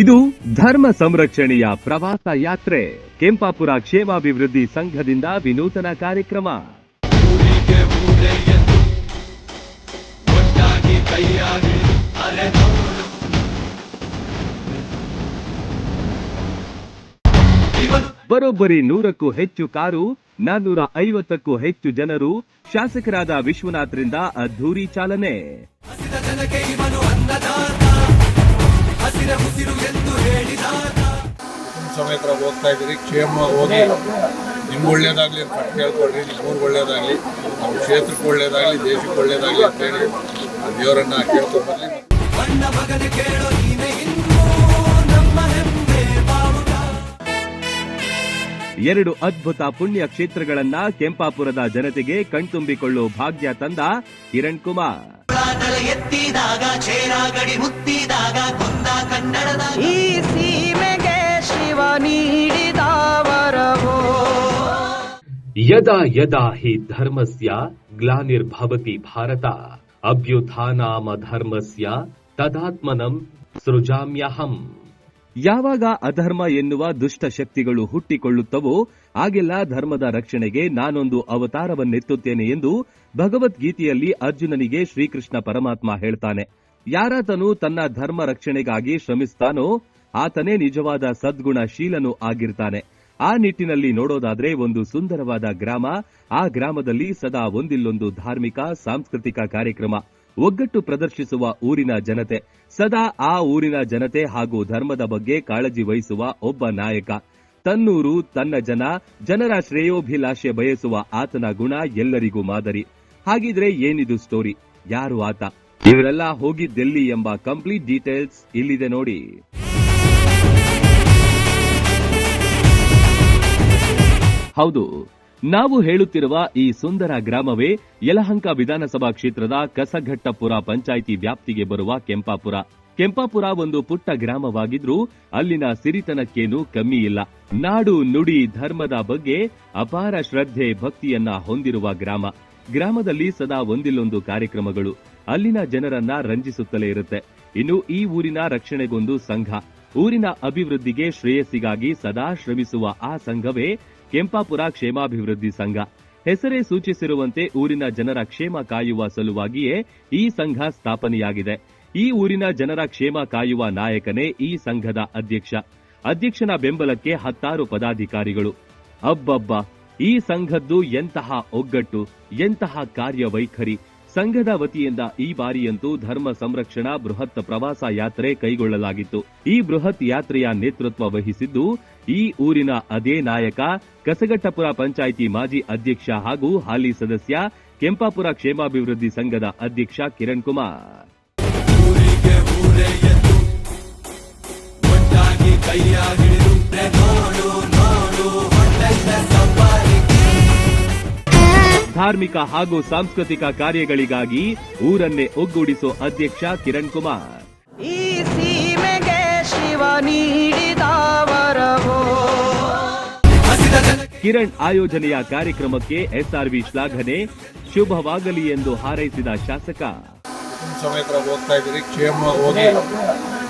ಇದು ಧರ್ಮ ಸಂರಕ್ಷಣೆಯ ಪ್ರವಾಸ ಯಾತ್ರೆ. ಕೆಂಪಾಪುರ ಕ್ಷೇಮಾಭಿವೃದ್ಧಿ ಸಂಘದಿಂದ ವಿನೂತನ ಕಾರ್ಯಕ್ರಮ. ಬರೋಬ್ಬರಿ ನೂರಕ್ಕೂ ಹೆಚ್ಚು ಕಾರು ನಾನ್ನೂರ ಐವತ್ತಕ್ಕೂ ಹೆಚ್ಚು ಜನರು, ಶಾಸಕರಾದ ವಿಶ್ವನಾಥ್ರಿಂದ ಅದ್ಧೂರಿ ಚಾಲನೆ. ಹಸಿರ ಉಸಿರು ಎಂದು ಹೇಳಿದಾತ ಸಮೇತ ಹೋಗ್ತಾ ಇದ್ದೀರಿ ಕ್ಷೇಮವಾಗಿ ಹೋಗಿ ನಿಮ್ಗೆ ಒಳ್ಳೇದಾಗಲಿ ಅಂತ ಕೇಳ್ಕೊಳ್ರಿ ನಿಮ್ಮೂರ್ಗೆ ಒಳ್ಳೇದಾಗಲಿ ನಮ್ಮ ಕ್ಷೇತ್ರಕ್ಕೆ ಒಳ್ಳೇದಾಗಲಿ ದೇಶಕ್ಕೆ ಒಳ್ಳೇದಾಗಲಿ ಅಂತೇಳಿ ಆ ದೇವರನ್ನ ಕೇಳ್ಕೊಂಡ್ಬರ್ಲಿ ಬಣ್ಣ ಮಗನ ಕೇಳೋ ನೀನೆ ಇನ್ನೂ ನಮ್ಮ ಹೆಮ್ಮೆ ಬಾವುಟ ಎರಡು ಅದ್ಭುತ ಪುಣ್ಯ ಕ್ಷೇತ್ರಗಳನ್ನ ಕೆಂಪಾಪುರದ ಜನತೆಗೆ ಕಣ್ತುಂಬಿಕೊಳ್ಳೋ ಭಾಗ್ಯ ತಂದ ಕಿರಣ್ ಕುಮಾರ್. ತಲೆ ಎತ್ತಿದಾಗ ಚೇರ ಗಡಿ ಮುತ್ತಿದಾಗ ಕೊಂದ ಕನ್ನಡದ ಈ ಸೀಮೆಗೆ ಶಿವ ನೀಡಿದ ವರವೋ ಯದಾ ಯದಾ ಹಿ ಧರ್ಮಸ್ಯ ಗ್ಲಾನಿರ್ಭವತಿ ಭಾರತ ಅಭ್ಯುತ್ಥಾನಾಮ ಧರ್ಮಸ್ಯ ತದಾತ್ಮನಂ ಸೃಜಾಮ್ಯಹಂ ಯಾವಾಗ ಅಧರ್ಮ ಎನ್ನುವ ದುಷ್ಟ ಶಕ್ತಿಗಳು ಹುಟ್ಟಿಕೊಳ್ಳುತ್ತವೋ ಆಗೆಲ್ಲ ಧರ್ಮದ ರಕ್ಷಣೆಗೆ ನಾನೊಂದು ಅವತಾರವನ್ನೆತ್ತುತ್ತೇನೆ ಎಂದು ಭಗವದ್ಗೀತೆಯಲ್ಲಿ ಅರ್ಜುನನಿಗೆ ಶ್ರೀಕೃಷ್ಣ ಪರಮಾತ್ಮ ಹೇಳ್ತಾನೆ. ಯಾರಾತನು ತನ್ನ ಧರ್ಮ ರಕ್ಷಣೆಗಾಗಿ ಶ್ರಮಿಸ್ತಾನೋ ಆತನೇ ನಿಜವಾದ ಸದ್ಗುಣಶೀಲನು ಆಗಿರ್ತಾನೆ. ಆ ನಿಟ್ಟಿನಲ್ಲಿ ನೋಡೋದಾದ್ರೆ ಒಂದು ಸುಂದರವಾದ ಗ್ರಾಮ, ಆ ಗ್ರಾಮದಲ್ಲಿ ಸದಾ ಒಂದಿಲ್ಲೊಂದು ಧಾರ್ಮಿಕ, ಸಾಂಸ್ಕೃತಿಕ ಕಾರ್ಯಕ್ರಮ. ಒಗ್ಗಟ್ಟು ಪ್ರದರ್ಶಿಸುವ ಊರಿನ ಜನತೆ, ಸದಾ ಆ ಊರಿನ ಜನತೆ ಹಾಗೂ ಧರ್ಮದ ಬಗ್ಗೆ ಕಾಳಜಿ ವಹಿಸುವ ಒಬ್ಬ ನಾಯಕ. ತನ್ನೂರು, ತನ್ನ ಜನ, ಜನರ ಶ್ರೇಯೋಭಿಲಾಷೆ ಬಯಸುವ ಆತನ ಗುಣ ಎಲ್ಲರಿಗೂ ಮಾದರಿ. ಹಾಗಿದ್ರೆ ಏನಿದು ಸ್ಟೋರಿ ಯಾರು ಆತ? ಇವರೆಲ್ಲ ಹೋಗಿದ್ದೆಲ್ಲಿ ಎಂಬ ಕಂಪ್ಲೀಟ್ ಡೀಟೇಲ್ಸ್ ಇಲ್ಲಿದೆ ನೋಡಿ. ಹೌದು ನಾವು ಹೇಳುತ್ತಿರುವ ಈ ಸುಂದರ ಗ್ರಾಮವೇ ಯಲಹಂಕ ವಿಧಾನಸಭಾ ಕ್ಷೇತ್ರದ ಕಸಘಟ್ಟಪುರ ಪಂಚಾಯಿತಿ ವ್ಯಾಪ್ತಿಗೆ ಬರುವ ಕೆಂಪಾಪುರ. ಕೆಂಪಾಪುರ ಒಂದು ಪುಟ್ಟ ಗ್ರಾಮವಾಗಿದ್ರೂ ಅಲ್ಲಿನ ಸಿರಿತನಕ್ಕೇನು ಕಮ್ಮಿ ಇಲ್ಲ. ನಾಡು ನುಡಿ ಧರ್ಮದ ಬಗ್ಗೆ ಅಪಾರ ಶ್ರದ್ಧೆ ಭಕ್ತಿಯನ್ನ ಹೊಂದಿರುವ ಗ್ರಾಮ. ಗ್ರಾಮದಲ್ಲಿ ಸದಾ ಒಂದಿಲ್ಲೊಂದು ಕಾರ್ಯಕ್ರಮಗಳು. ಅಲ್ಲಿನ ಜನರನ್ನ ರಂಜಿಸುತ್ತಲೇ ಇರುತ್ತೆ. ಇನ್ನು ಈ ಊರಿನ ರಕ್ಷಣೆಗೊಂದು ಸಂಘ. ಊರಿನ ಅಭಿವೃದ್ಧಿಗೆ ಶ್ರೇಯಸ್ಸಿಗಾಗಿ ಸದಾ ಶ್ರಮಿಸುವ ಆ ಸಂಘವೇ ಕೆಂಪಾಪುರ ಕ್ಷೇಮಾಭಿವೃದ್ಧಿ ಸಂಘ. ಹೆಸರೇ ಸೂಚಿಸಿರುವಂತೆ ಊರಿನ ಜನರ ಕ್ಷೇಮ ಕಾಯುವ ಸಲುವಾಗಿಯೇ ಈ ಸಂಘ ಸ್ಥಾಪನೆಯಾಗಿದೆ. ಈ ಊರಿನ ಜನರ ಕ್ಷೇಮ ಕಾಯುವ ನಾಯಕನೇ ಈ ಸಂಘದ ಅಧ್ಯಕ್ಷ. ಅಧ್ಯಕ್ಷನ ಬೆಂಬಲಕ್ಕೆ ಹತ್ತಾರು ಪದಾಧಿಕಾರಿಗಳು. ಅಬ್ಬಬ್ಬ! ಈ ಸಂಘದ್ದು ಎಂತಹ ಒಗ್ಗಟ್ಟು, ಎಂತಹ ಕಾರ್ಯವೈಖರಿ! ಸಂಘದ ವತಿಯಿಂದ ಈ ಬಾರಿಯಂತೂ ಧರ್ಮ ಸಂರಕ್ಷಣಾ ಬೃಹತ್ ಪ್ರವಾಸ ಯಾತ್ರೆ ಕೈಗೊಳ್ಳಲಾಗಿತ್ತು. ಈ ಬೃಹತ್ ಯಾತ್ರೆಯ ನೇತೃತ್ವ ವಹಿಸಿದ್ದು ಈ ಊರಿನ ಅದೇ ನಾಯಕ, ಕಸಗಟ್ಟಪುರ ಪಂಚಾಯಿತಿ ಮಾಜಿ ಅಧ್ಯಕ್ಷ ಹಾಗೂ ಹಾಲಿ ಸದಸ್ಯ, ಕೆಂಪಾಪುರ ಕ್ಷೇಮಾಭಿವೃದ್ಧಿ ಸಂಘದ ಅಧ್ಯಕ್ಷ ಕಿರಣ್ ಕುಮಾರ್. ಊರಿಗೆ ಧಾರ್ಮಿಕ ಹಾಗೂ ಸಾಂಸ್ಕೃತಿಕ ಕಾರ್ಯಗಳಿಗಾಗಿ ಊರನ್ನೇ ಒಗ್ಗೂಡಿಸೋ ಅಧ್ಯಕ್ಷ ಕಿರಣ್ ಕುಮಾರ್. ಈ ಸೀಮೆಗೆ ಶಿವ ನೀಡಿದ ಕಿರಣ್ ಆಯೋಜನೆಯ ಕಾರ್ಯಕ್ರಮಕ್ಕೆ ಎಸ್ಆರ್ವಿ ಶ್ಲಾಘನೆ ಶುಭವಾಗಲಿ ಎಂದು ಹಾರೈಸಿದ ಶಾಸಕ. ಸಮೇತ ಹೋಗ್ತಾ ಇದ್ದೀರಿ ಕ್ಷೇಮವಾಗಿ ಹೋಗಿ.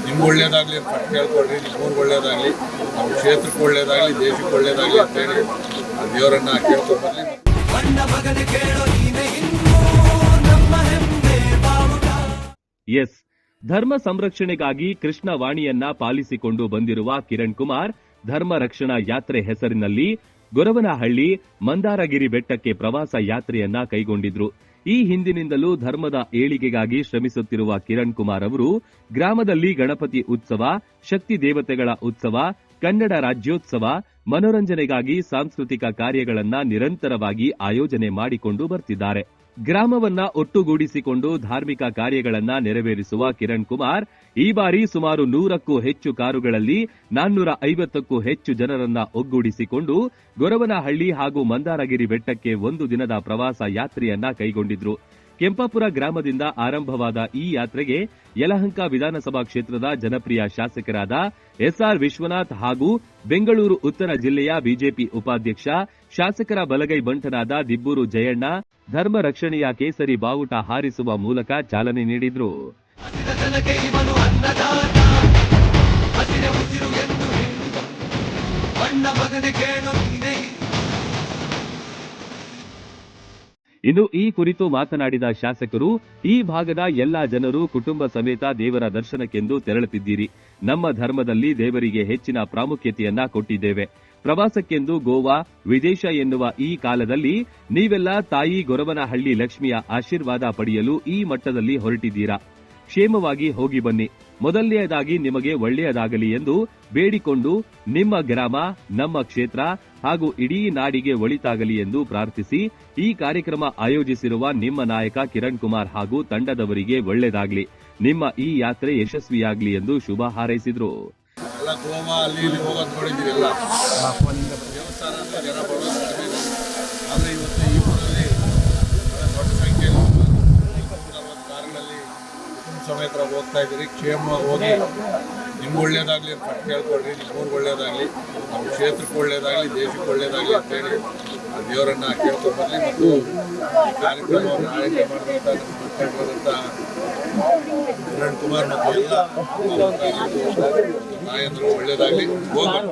ನಿಮ್ಗೆ ಒಳ್ಳೇದಾಗಲಿ ಅಂತ ಕೇಳ್ಕೊಳ್ರಿ ಒಳ್ಳೇದಾಗಲಿ ನಮ್ಮ ಕ್ಷೇತ್ರಕ್ಕೆ ಒಳ್ಳೇದಾಗಲಿ ದೇಶಕ್ಕೆ ಒಳ್ಳೇದಾಗಲಿ ಅಂತೇಳಿ ದೇವರನ್ನ ಕೇಳ್ಕೊಂಡ್ಬರ್ಲಿ ಎಸ್, ಧರ್ಮ ಸಂರಕ್ಷಣೆಗಾಗಿ ಕೃಷ್ಣ ವಾಣಿಯನ್ನ ಪಾಲಿಸಿಕೊಂಡು ಬಂದಿರುವ ಕಿರಣ್ ಕುಮಾರ್ ಧರ್ಮ ರಕ್ಷಣಾ ಯಾತ್ರೆ ಹೆಸರಿನಲ್ಲಿ ಗೊರವನಹಳ್ಳಿ ಮಂದಾರಗಿರಿ ಬೆಟ್ಟಕ್ಕೆ ಪ್ರವಾಸ ಯಾತ್ರೆಯನ್ನ ಕೈಗೊಂಡಿದ್ರು. ಈ ಹಿಂದಿನಿಂದಲೂ ಧರ್ಮದ ಏಳಿಗೆಗಾಗಿ ಶ್ರಮಿಸುತ್ತಿರುವ ಕಿರಣ್ ಕುಮಾರ್ ಅವರು ಗ್ರಾಮದಲ್ಲಿ ಗಣಪತಿ ಉತ್ಸವ, ಶಕ್ತಿ ದೇವತೆಗಳ ಉತ್ಸವ ಕನ್ನಡ ರಾಜ್ಯೋತ್ಸವ ಮನೋರಂಜನೆಗಾಗಿ ಸಾಂಸ್ಕೃತಿಕ ಕಾರ್ಯಗಳನ್ನ ನಿರಂತರವಾಗಿ ಆಯೋಜನೆ ಮಾಡಿಕೊಂಡು ಬರ್ತಿದ್ದಾರೆ. ಗ್ರಾಮವನ್ನ ಒಟ್ಟುಗೂಡಿಸಿಕೊಂಡು ಧಾರ್ಮಿಕ ಕಾರ್ಯಗಳನ್ನ ನೆರವೇರಿಸುವ ಕಿರಣ್ ಕುಮಾರ್ ಈ ಬಾರಿ ಸುಮಾರು ನೂರಕ್ಕೂ ಹೆಚ್ಚು ಕಾರುಗಳಲ್ಲಿ ನಾನ್ನೂರ ಐವತ್ತಕ್ಕೂ ಹೆಚ್ಚು ಜನರನ್ನ ಒಗ್ಗೂಡಿಸಿಕೊಂಡು ಗೊರವನಹಳ್ಳಿ ಹಾಗೂ ಮಂದಾರಗಿರಿ ಬೆಟ್ಟಕ್ಕೆ ಒಂದು ದಿನದ ಪ್ರವಾಸ ಯಾತ್ರೆಯನ್ನ ಕೈಗೊಂಡಿದ್ರು. ಕೆಂಪಾಪುರ ಗ್ರಾಮದಿಂದ ಆರಂಭವಾದ ಈ ಯಾತ್ರೆಗೆ ಯಲಹಂಕ ವಿಧಾನಸಭಾ ಕ್ಷೇತ್ರದ ಜನಪ್ರಿಯ ಶಾಸಕರಾದ ಎಸ್ಆರ್ ವಿಶ್ವನಾಥ್ ಹಾಗೂ ಬೆಂಗಳೂರು ಉತ್ತರ ಜಿಲ್ಲೆಯ ಬಿಜೆಪಿ ಉಪಾಧ್ಯಕ್ಷ ಶಾಸಕರ ಬಲಗೈ ಬಂಟನಾದ ದಿಬ್ಬೂರು ಜಯಣ್ಣ ಧರ್ಮ ರಕ್ಷಣೆಯ ಕೇಸರಿ ಬಾವುಟ ಹಾರಿಸುವ ಮೂಲಕ ಚಾಲನೆ ನೀಡಿದ್ರು. ಇನ್ನು ಈ ಕುರಿತು ಮಾತನಾಡಿದ ಶಾಸಕರು, ಈ ಭಾಗದ ಎಲ್ಲಾ ಜನರು ಕುಟುಂಬ ಸಮೇತ ದೇವರ ದರ್ಶನಕ್ಕೆಂದು ತೆರಳುತ್ತಿದ್ದೀರಿ. ನಮ್ಮ ಧರ್ಮದಲ್ಲಿ ದೇವರಿಗೆ ಹೆಚ್ಚಿನ ಪ್ರಾಮುಖ್ಯತೆಯನ್ನ ಕೊಟ್ಟಿದ್ದೇವೆ. ಪ್ರವಾಸಕ್ಕೆಂದು ಗೋವಾ, ವಿದೇಶ ಎನ್ನುವ ಈ ಕಾಲದಲ್ಲಿ ನೀವೆಲ್ಲ ತಾಯಿ ಗೊರವನಹಳ್ಳಿ ಲಕ್ಷ್ಮಿಯ ಆಶೀರ್ವಾದ ಪಡೆಯಲು ಈ ಮಟ್ಟದಲ್ಲಿ ಹೊರಟಿದ್ದೀರಾ? ಕ್ಷೇಮವಾಗಿ ಹೋಗಿ ಬನ್ನಿ. ಮೊದಲನೆಯದಾಗಿ ನಿಮಗೆ ಒಳ್ಳೆಯದಾಗಲಿ ಎಂದು ಬೇಡಿಕೊಂಡು ನಿಮ್ಮ ಗ್ರಾಮ ನಮ್ಮ ಕ್ಷೇತ್ರ ಹಾಗೂ ಇಡೀ ನಾಡಿಗೆ ಒಳಿತಾಗಲಿ ಎಂದು ಪ್ರಾರ್ಥಿಸಿ ಈ ಕಾರ್ಯಕ್ರಮ ಆಯೋಜಿಸಿರುವ ನಿಮ್ಮ ನಾಯಕ ಕಿರಣ್ ಕುಮಾರ್ ಹಾಗೂ ತಂಡದವರಿಗೆ ಒಳ್ಳೆಯದಾಗಲಿ. ನಿಮ್ಮ ಈ ಯಾತ್ರೆ ಯಶಸ್ವಿಯಾಗಲಿ ಎಂದು ಶುಭ ಹಾರೈಸಿದ್ರು ಎಲ್ಲ ಗೋವಾ ಅಲ್ಲಿ ಇಲ್ಲಿ ಹೋಗೋದು ನೋಡಿದ್ದೀವಿ ಎಲ್ಲ ದೇವಸ್ಥಾನ ಅಂದ್ರೆ ಜನ ಬರೋದು ಕಡಿಮೆ ಆದರೆ ಇವತ್ತು ಈ ಊರಲ್ಲಿ ಬಹಳ ದೊಡ್ಡ ಸಂಖ್ಯೆಯಲ್ಲಿ ನಲವತ್ತು ಕಾರುಗಳಲ್ಲಿ ಸಮೇತರ ಹೋಗ್ತಾ ಇದ್ದೀರಿ. ಕ್ಷೇಮವಾಗಿ ಹೋಗಿ ನಿಮ್ಗೆ ಒಳ್ಳೇದಾಗಲಿ ಅಂತ ಕೇಳ್ಕೊಳ್ರಿ. ನಿಮ್ಮೂರ್ಗೆ ಒಳ್ಳೇದಾಗಲಿ, ನಮ್ಮ ಕ್ಷೇತ್ರಕ್ಕೆ ಒಳ್ಳೇದಾಗಲಿ, ದೇಶಕ್ಕೆ ಒಳ್ಳೇದಾಗಲಿ ಅಂತೇಳಿ ದೇವರನ್ನ ಕೇಳ್ಕೊಂಡ್ಬರ್ಲಿ ಮತ್ತು ಕಾರ್ಯಕ್ರಮವನ್ನು ಆಯೋಜನೆ ಮಾಡಿದಂಥ ನಮ್ಮ ಮುಖಂಡರಾದಂಥ ಕಿರಣ್ ಕುಮಾರ್ ಮತ್ತು ಎಲ್ಲ ನಾಯಕರು ಒಳ್ಳೇದಾಗಲಿ. ಹೋಗೋಣ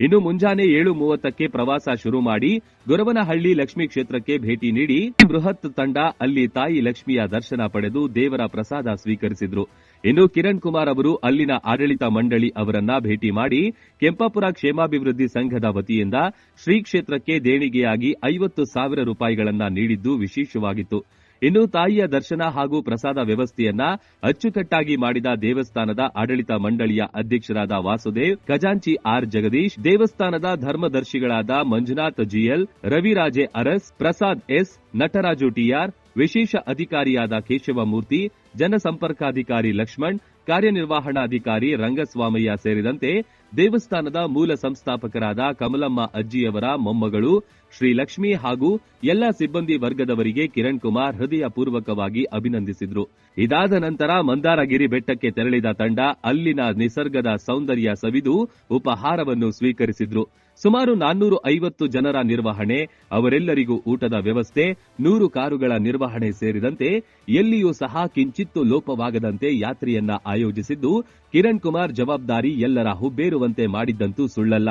ಇನ್ನು ಮುಂಜಾನೆ ಏಳು ಮೂವತ್ತಕ್ಕೆ ಪ್ರವಾಸ ಶುರು ಮಾಡಿ ಗೊರವನಹಳ್ಳಿ ಲಕ್ಷ್ಮೀ ಕ್ಷೇತ್ರಕ್ಕೆ ಭೇಟಿ ನೀಡಿ ಬೃಹತ್ ತಂಡ ಅಲ್ಲಿ ತಾಯಿ ಲಕ್ಷ್ಮಿಯ ದರ್ಶನ ಪಡೆದು ದೇವರ ಪ್ರಸಾದ ಸ್ವೀಕರಿಸಿದ್ರು. ಇನ್ನು ಕಿರಣ್ ಕುಮಾರ್ ಅವರು ಅಲ್ಲಿನ ಆಡಳಿತ ಮಂಡಳಿ ಅವರನ್ನ ಭೇಟಿ ಮಾಡಿ ಕೆಂಪಾಪುರ ಕ್ಷೇಮಾಭಿವೃದ್ಧಿ ಸಂಘದ ವತಿಯಿಂದ ಶ್ರೀ ಕ್ಷೇತ್ರಕ್ಕೆ ದೇಣಿಗೆಯಾಗಿ ಐವತ್ತು ಸಾವಿರ ರೂಪಾಯಿಗಳನ್ನ ನೀಡಿದ್ದು ವಿಶೇಷವಾಗಿತ್ತು. ಇನ್ನು ತಾಯಿಯ ದರ್ಶನ ಹಾಗೂ ಪ್ರಸಾದ ವ್ಯವಸ್ಥೆಯನ್ನ ಅಚ್ಚುಕಟ್ಟಾಗಿ ಮಾಡಿದ ದೇವಸ್ಥಾನದ ಆಡಳಿತ ಮಂಡಳಿಯ ಅಧ್ಯಕ್ಷರಾದ ವಾಸುದೇವ್, ಖಜಾಂಚಿ ಆರ್ ಜಗದೀಶ್, ದೇವಸ್ಥಾನದ ಧರ್ಮದರ್ಶಿಗಳಾದ Manjunath G L, Raviraje Aras, Prasad S, Nataraju T R ವಿಶೇಷ ಅಧಿಕಾರಿಯಾದ ಕೇಶವಮೂರ್ತಿ ಜನಸಂಪರ್ಕಾಧಿಕಾರಿ ಲಕ್ಷ್ಮಣ್, ಕಾರ್ಯನಿರ್ವಹಣಾಧಿಕಾರಿ ರಂಗಸ್ವಾಮಯ್ಯ ಸೇರಿದಂತೆ ದೇವಸ್ಥಾನದ ಮೂಲ ಸಂಸ್ಥಾಪಕರಾದ ಕಮಲಮ್ಮ ಅಜ್ಜಿಯವರ ಮೊಮ್ಮಗಳು ಶ್ರೀಲಕ್ಷ್ಮಿ ಹಾಗೂ ಎಲ್ಲ ಸಿಬ್ಬಂದಿ ವರ್ಗದವರಿಗೆ ಕಿರಣ್ ಕುಮಾರ್ ಹೃದಯಪೂರ್ವಕವಾಗಿ ಅಭಿನಂದಿಸಿದ್ರು. ಇದಾದ ನಂತರ ಮಂದಾರಗಿರಿ ಬೆಟ್ಟಕ್ಕೆ ತೆರಳಿದ ತಂಡ ಅಲ್ಲಿನ ನಿಸರ್ಗದ ಸೌಂದರ್ಯ ಸವಿದು ಉಪಹಾರವನ್ನು ಸ್ವೀಕರಿಸಿದ್ರು. ಸುಮಾರು ನಾನ್ನೂರು ಐವತ್ತು ಜನರ ನಿರ್ವಹಣೆ, ಅವರೆಲ್ಲರಿಗೂ ಊಟದ ವ್ಯವಸ್ಥೆ, ನೂರು ಕಾರುಗಳ ನಿರ್ವಹಣೆ ಸೇರಿದಂತೆ ಎಲ್ಲಿಯೂ ಸಹ ಕಿಂಚಿತ್ತು ಲೋಪವಾಗದಂತೆ ಯಾತ್ರೆಯನ್ನ ಆಯೋಜಿಸಿದ್ದು ಕಿರಣ್ ಕುಮಾರ್ ಜವಾಬ್ದಾರಿ ಎಲ್ಲರ ಹುಬ್ಬೇರುವಂತೆ ಮಾಡಿದ್ದಂತೂ ಸುಳ್ಳಲ್ಲ.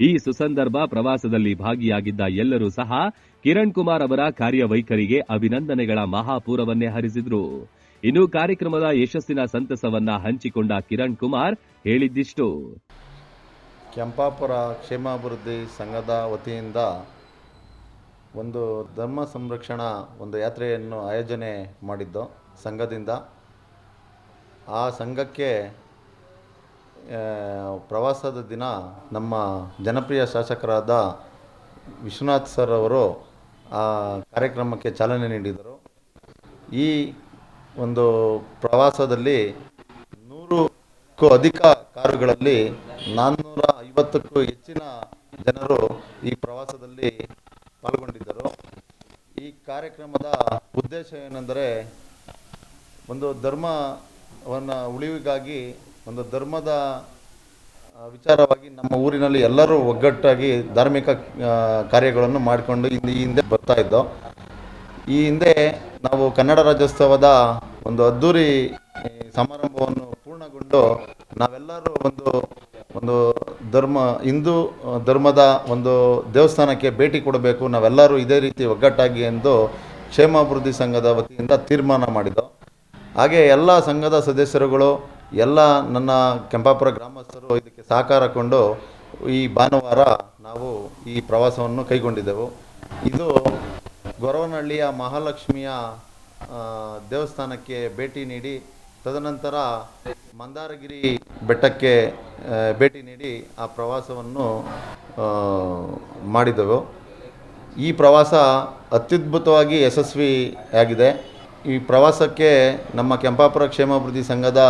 ಈ ಸುಸಂದರ್ಭ ಪ್ರವಾಸದಲ್ಲಿ ಭಾಗಿಯಾಗಿದ್ದ ಎಲ್ಲರೂ ಸಹ ಕಿರಣ್ ಕುಮಾರ್ ಅವರ ಕಾರ್ಯವೈಖರಿಗೆ ಅಭಿನಂದನೆಗಳ ಮಹಾಪೂರವನ್ನೇ ಹರಿಸಿದ್ರು. ಇನ್ನು ಕಾರ್ಯಕ್ರಮದ ಯಶಸ್ಸಿನ ಸಂತಸವನ್ನ ಹಂಚಿಕೊಂಡ ಕಿರಣ್ ಕುಮಾರ್ ಹೇಳಿದ್ದಿಷ್ಟು. ಕೆಂಪಾಪುರ ಕ್ಷೇಮಾಭಿವೃದ್ಧಿ ಸಂಘದ ವತಿಯಿಂದ ಒಂದು ಧರ್ಮ ಸಂರಕ್ಷಣಾ ಒಂದು ಯಾತ್ರೆಯನ್ನು ಆಯೋಜನೆ ಮಾಡಿದ್ದು. ಸಂಘದಿಂದ. ಆ ಸಂಘಕ್ಕೆ ಪ್ರವಾಸದ ದಿನ ನಮ್ಮ ಜನಪ್ರಿಯ ಶಾಸಕರಾದ ವಿಶ್ವನಾಥ್ ಸರ್ ಅವರು ಆ ಕಾರ್ಯಕ್ರಮಕ್ಕೆ ಚಾಲನೆ ನೀಡಿದರು. ಈ ಒಂದು ಪ್ರವಾಸದಲ್ಲಿ ನೂರಕ್ಕೂ ಅಧಿಕ ಕಾರುಗಳಲ್ಲಿ ನಾನ್ನೂರ ಐವತ್ತಕ್ಕೂ ಹೆಚ್ಚಿನ ಜನರು ಈ ಪ್ರವಾಸದಲ್ಲಿ ಪಾಲ್ಗೊಂಡಿದ್ದರು. ಈ ಕಾರ್ಯಕ್ರಮದ ಉದ್ದೇಶ ಏನೆಂದರೆ ಒಂದು ಧರ್ಮವನ್ನು ಉಳಿವಿಗಾಗಿ, ಒಂದು ಧರ್ಮದ ವಿಚಾರವಾಗಿ ನಮ್ಮ ಊರಿನಲ್ಲಿ ಎಲ್ಲರೂ ಒಗ್ಗಟ್ಟಾಗಿ ಧಾರ್ಮಿಕ ಕಾರ್ಯಗಳನ್ನು ಮಾಡಿಕೊಂಡು ಈ ಹಿಂದೆ ಬರ್ತಾ ಇದ್ದೋ, ಈ ಹಿಂದೆ ನಾವು ಕನ್ನಡ ರಾಜ್ಯೋತ್ಸವದ ಒಂದು ಅದ್ಧೂರಿ ಸಮಾರಂಭವನ್ನು ಪೂರ್ಣಗೊಂಡು ನಾವೆಲ್ಲರೂ ಒಂದು ಒಂದು ಧರ್ಮ, ಹಿಂದೂ ಧರ್ಮದ ಒಂದು ದೇವಸ್ಥಾನಕ್ಕೆ ಭೇಟಿ ಕೊಡಬೇಕು. ನಾವೆಲ್ಲರೂ ಇದೇ ರೀತಿ ಒಗ್ಗಟ್ಟಾಗಿ ಎಂದು ಕ್ಷೇಮಾಭಿವೃದ್ಧಿ ಸಂಘದ ವತಿಯಿಂದ ತೀರ್ಮಾನ ಮಾಡಿದ್ದು ಹಾಗೆ ಎಲ್ಲ ಸಂಘದ ಸದಸ್ಯರುಗಳು, ಎಲ್ಲ ನನ್ನ ಕೆಂಪಾಪುರ ಗ್ರಾಮಸ್ಥರು ಇದಕ್ಕೆ ಸಹಕಾರ ಕೊಂಡು ಈ ಭಾನುವಾರ ನಾವು ಈ ಪ್ರವಾಸವನ್ನು ಕೈಗೊಂಡಿದ್ದೆವು. ಇದು ಗೊರವನಹಳ್ಳಿಯ ಮಹಾಲಕ್ಷ್ಮಿಯ ದೇವಸ್ಥಾನಕ್ಕೆ ಭೇಟಿ ನೀಡಿ, ತದನಂತರ ಮಂದಾರಗಿರಿ ಬೆಟ್ಟಕ್ಕೆ ಭೇಟಿ ನೀಡಿ ಆ ಪ್ರವಾಸವನ್ನು ಮಾಡಿದೆವು. ಈ ಪ್ರವಾಸ ಅತ್ಯದ್ಭುತವಾಗಿ ಯಶಸ್ವಿಯಾಗಿದೆ. ಈ ಪ್ರವಾಸಕ್ಕೆ ನಮ್ಮ ಕೆಂಪಾಪುರ ಕ್ಷೇಮಾಭಿವೃದ್ಧಿ ಸಂಘದ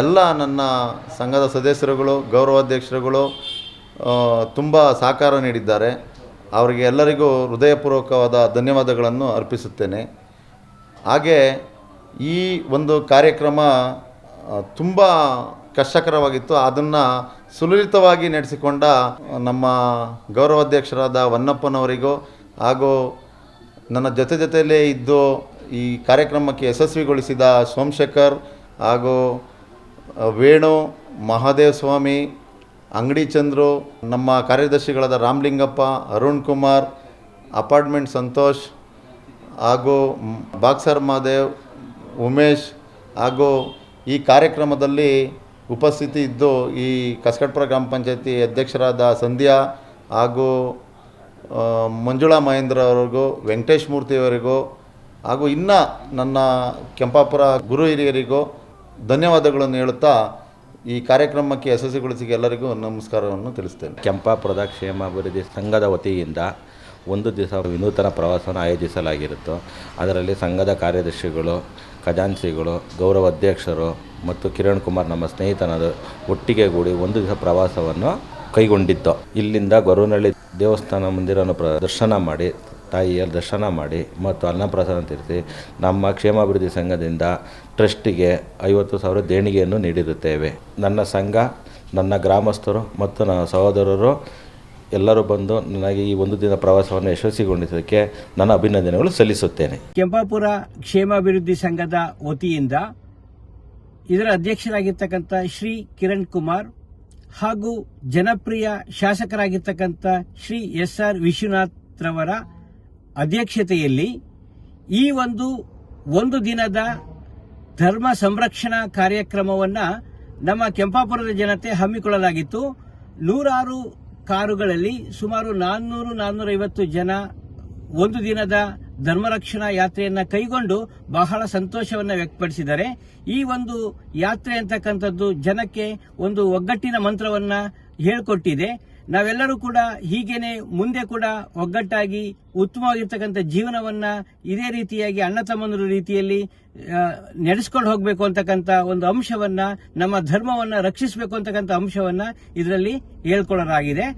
ಎಲ್ಲ ನನ್ನ ಸಂಘದ ಸದಸ್ಯರುಗಳು, ಗೌರವಾಧ್ಯಕ್ಷರುಗಳು ತುಂಬ ಸಹಕಾರ ನೀಡಿದ್ದಾರೆ. ಅವರಿಗೆ ಎಲ್ಲರಿಗೂ ಹೃದಯಪೂರ್ವಕವಾದ ಧನ್ಯವಾದಗಳನ್ನು ಅರ್ಪಿಸುತ್ತೇನೆ. ಹಾಗೆ ಈ ಒಂದು ಕಾರ್ಯಕ್ರಮ ತುಂಬ ಕಷ್ಟಕರವಾಗಿತ್ತು. ಅದನ್ನು ಸುಲಲಿತವಾಗಿ ನಡೆಸಿಕೊಂಡ ನಮ್ಮ ಗೌರವಾಧ್ಯಕ್ಷರಾದ ಹೊನ್ನಪ್ಪನವರಿಗೂ ಹಾಗೂ ನನ್ನ ಜೊತೆ ಜೊತೆಯಲ್ಲೇ ಇದ್ದು ಈ ಕಾರ್ಯಕ್ರಮಕ್ಕೆ ಯಶಸ್ವಿಗೊಳಿಸಿದ ಸೋಮಶೇಖರ್ ಹಾಗೂ ವೇಣು, ಮಹಾದೇವ ಸ್ವಾಮಿ, ಅಂಗಡಿ ಚಂದ್ರು, ನಮ್ಮ ಕಾರ್ಯದರ್ಶಿಗಳಾದ ರಾಮಲಿಂಗಪ್ಪ, ಅರುಣ್ ಕುಮಾರ್, ಅಪಾರ್ಟ್ಮೆಂಟ್ ಸಂತೋಷ್ ಹಾಗೂ ಬಾಕ್ಸರ್ ಮಹಾದೇವ್, ಉಮೇಶ್ ಹಾಗೂ ಈ ಕಾರ್ಯಕ್ರಮದಲ್ಲಿ ಉಪಸ್ಥಿತಿ ಇದ್ದು ಈ ಕಸ್ಕಟ್ಪುರ ಗ್ರಾಮ ಪಂಚಾಯತಿ ಅಧ್ಯಕ್ಷರಾದ ಸಂಧ್ಯಾ ಹಾಗೂ ಮಂಜುಳಾ ಮಹೇಂದ್ರ ಅವರಿಗೂ, ವೆಂಕಟೇಶ್ ಮೂರ್ತಿಯವರಿಗೂ ಹಾಗೂ ಇನ್ನು ನನ್ನ ಕೆಂಪಾಪುರ ಗುರು ಹಿರಿಯರಿಗೂ ಧನ್ಯವಾದಗಳನ್ನು ಹೇಳುತ್ತಾ ಈ ಕಾರ್ಯಕ್ರಮಕ್ಕೆ ಯಶಸ್ವಿಗೊಳಿಸಿ ಎಲ್ಲರಿಗೂ ನಮಸ್ಕಾರವನ್ನು ತಿಳಿಸ್ತೇನೆ. ಕೆಂಪಾಪುರದ ಕ್ಷೇಮಾಭಿವೃದ್ಧಿ ಸಂಘದ ವತಿಯಿಂದ ಒಂದು ದಿವಸ ವಿನೂತನ ಪ್ರವಾಸವನ್ನು ಆಯೋಜಿಸಲಾಗಿರುತ್ತೋ. ಅದರಲ್ಲಿ ಸಂಘದ ಕಾರ್ಯದರ್ಶಿಗಳು, ಖಜಾಂಚಿಗಳು, ಗೌರವ ಅಧ್ಯಕ್ಷರು ಮತ್ತು ಕಿರಣ್ ಕುಮಾರ್ ನಮ್ಮ ಸ್ನೇಹಿತನದು ಒಟ್ಟಿಗೆ ಕೂಡಿ ಒಂದು ದಿವಸ ಪ್ರವಾಸವನ್ನು ಕೈಗೊಂಡಿದ್ದು. ಇಲ್ಲಿಂದ ಗೊರವನಹಳ್ಳಿ ದೇವಸ್ಥಾನ ಮಂದಿರವನ್ನು ಪ್ರ ದರ್ಶನ ಮಾಡಿ ತಾಯಿಯ ದರ್ಶನ ಮಾಡಿ ಮತ್ತು ಅನ್ನಪ್ರಸಾದ ತೀರಿಸಿ ನಮ್ಮ ಕ್ಷೇಮಾಭಿವೃದ್ಧಿ ಸಂಘದಿಂದ ಟ್ರಸ್ಟಿಗೆ ಐವತ್ತು ಸಾವಿರ ದೇಣಿಗೆಯನ್ನು ನೀಡಿರುತ್ತೇವೆ. ನನ್ನ ಸಂಘ, ನನ್ನ ಗ್ರಾಮಸ್ಥರು ಮತ್ತು ನನ್ನ ಸಹೋದರರು ಎಲ್ಲರೂ ಬಂದು ನನಗೆ ಈ ಒಂದು ದಿನ ಪ್ರವಾಸವನ್ನು ಯಶಸ್ವಿಗೊಂಡಿದ್ದಕ್ಕೆ ನನ್ನ ಅಭಿನಂದನೆಗಳು ಸಲ್ಲಿಸುತ್ತೇನೆ. ಕೆಂಪಾಪುರ ಕ್ಷೇಮಾಭಿವೃದ್ಧಿ ಸಂಘದ ವತಿಯಿಂದ ಇದರ ಅಧ್ಯಕ್ಷರಾಗಿರ್ತಕ್ಕಂಥ ಶ್ರೀ ಕಿರಣ್ ಕುಮಾರ್ ಹಾಗೂ ಜನಪ್ರಿಯ ಶಾಸಕರಾಗಿರ್ತಕ್ಕಂಥ ಶ್ರೀ ಎಸ್ ಆರ್ ವಿಶ್ವನಾಥ್ ರವರ ಅಧ್ಯಕ್ಷತೆಯಲ್ಲಿ ಈ ಒಂದು ಒಂದು ದಿನದ ಧರ್ಮ ಸಂರಕ್ಷಣಾ ಕಾರ್ಯಕ್ರಮವನ್ನ ನಮ್ಮ ಕೆಂಪಾಪುರದ ಜನತೆ ಹಮ್ಮಿಕೊಳ್ಳಲಾಗಿತ್ತು. ನೂರಾರು ಕಾರುಗಳಲ್ಲಿ ಸುಮಾರು ನಾನ್ನೂರು ನಾನ್ನೂರೈವತ್ತು ಜನ ಒಂದು ದಿನದ ಧರ್ಮರಕ್ಷಣಾ ಯಾತ್ರೆಯನ್ನ ಕೈಗೊಂಡು ಬಹಳ ಸಂತೋಷವನ್ನ ವ್ಯಕ್ತಪಡಿಸಿದ್ದಾರೆ. ಈ ಒಂದು ಯಾತ್ರೆ ಅಂತಕ್ಕಂಥದ್ದು ಜನಕ್ಕೆ ಒಂದು ಒಗ್ಗಟ್ಟಿನ ಮಂತ್ರವನ್ನ ಹೇಳಿಕೊಟ್ಟಿದೆ. ನಾವೆಲ್ಲರೂ ಕೂಡ ಹೀಗೇನೆ ಮುಂದೆ ಕೂಡ ಒಗ್ಗಟ್ಟಾಗಿ ಉತ್ತಮವಾಗಿರ್ತಕ್ಕಂಥ ಜೀವನವನ್ನ ಇದೇ ರೀತಿಯಾಗಿ ಅಣ್ಣ ತಮ್ಮಂದಿರ ರೀತಿಯಲ್ಲಿ ನಡೆಸ್ಕೊಂಡು ಹೋಗಬೇಕು ಅಂತಕ್ಕಂಥ ಒಂದು ಅಂಶವನ್ನ, ನಮ್ಮ ಧರ್ಮವನ್ನ ರಕ್ಷಿಸಬೇಕು ಅಂತಕ್ಕಂಥ ಅಂಶವನ್ನ ಇದರಲ್ಲಿ ಹೇಳ್ಕೊಳ್ಳಲಾಗಿದೆ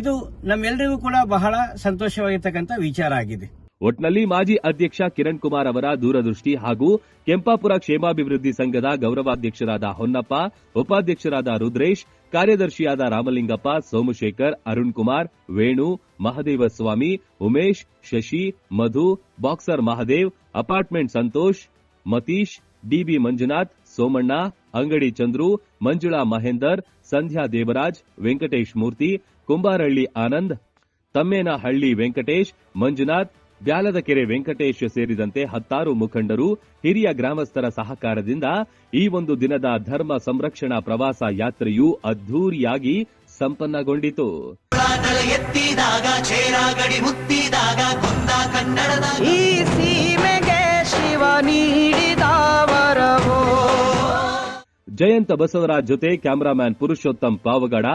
ಇದು ನಮ್ಮೆಲ್ಲರಿಗೂ ಕೂಡ ಬಹಳ ಸಂತೋಷವಾಗಿರ್ತಕ್ಕಂಥ ವಿಚಾರ ಆಗಿದೆ. ಒಟ್ನಲ್ಲಿ ಮಾಜಿ ಅಧ್ಯಕ್ಷ ಕಿರಣ್ ಕುಮಾರ್ ಅವರ ದೂರದೃಷ್ಟಿ ಹಾಗೂ ಕೆಂಪಾಪುರ ಕ್ಷೇಮಾಭಿವೃದ್ಧಿ ಸಂಘದ ಗೌರವಾಧ್ಯಕ್ಷರಾದ ಹೊನ್ನಪ್ಪ, ಉಪಾಧ್ಯಕ್ಷರಾದ Rudresh, ಕಾರ್ಯದರ್ಶಿಯಾದ Ramalingappa, Somashekhar, Arun Kumar, Venu, Mahadevaswamy, Umesh, Shashi, Madhu, boxer Mahadev, apartment Santosh, Mathish, D B Manjunath, Somanna, Angadi Chandru, Manjula Mahender, ಸಂಧ್ಯಾ ದೇವರಾಜ್, ವೆಂಕಟೇಶ್ ಮೂರ್ತಿ, ಕುಂಬಾರಳ್ಳಿ ಆನಂದ್, ತಮ್ಮೇನಹಳ್ಳಿ ವೆಂಕಟೇಶ್, ಮಂಜುನಾಥ್ ಬ್ಯಾಲದಕೆರೆ ವೆಂಕಟೇಶ್ ಸೇರಿದಂತೆ ಹತ್ತಾರು ಮುಖಂಡರು ಹಿರಿಯ ಗ್ರಾಮಸ್ಥರ ಸಹಕಾರದಿಂದ ಈ ಒಂದು ದಿನದ ಧರ್ಮ ಸಂರಕ್ಷಣಾ ಪ್ರವಾಸ ಯಾತ್ರೆಯು ಅದ್ಧೂರಿಯಾಗಿ ಸಂಪನ್ನಗೊಂಡಿತು. ಜಯಂತ ಬಸವರಾಜ್ ಜೊತೆ ಕ್ಯಾಮರಾಮ್ಯಾನ್ ಪುರುಷೋತ್ತಮ್ ಪಾವಗಡ